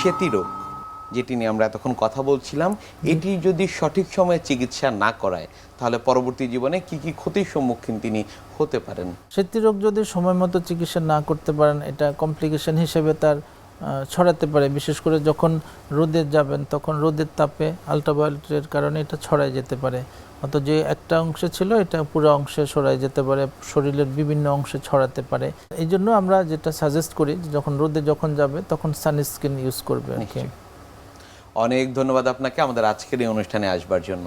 সেতি রোগ, যেটি নিয়ে আমরা এতক্ষণ কথা বলছিলাম, এটি যদি সঠিক সময়ে চিকিৎসা না করায়, তাহলে পরবর্তী জীবনে কি কি ক্ষতির সম্মুখীন তিনি হতে পারেন? সেতি রোগ যদি সময় মতো চিকিৎসা না করতে পারেন, এটা কমপ্লিকেশন হিসেবে তার ছড়াতে পারে। বিশেষ করে যখন রোদে যাবেন, তখন রোদের তাপে আলট্রাভায়োলেটের কারণে এটা ছড়ায় যেতে পারে। অত যে একটা অংশে ছিল, এটা পুরো অংশে ছড়ায় যেতে পারে, শরীরের বিভিন্ন অংশে ছড়াতে পারে। এই জন্য আমরা যেটা সাজেস্ট করি যখন রোদে যখন যাবে, তখন সানস্ক্রিন ইউজ করবে অনেক ধন্যবাদ আপনাকে। আমাদের আজকের এই অনুষ্ঠানে আসবার জন্য।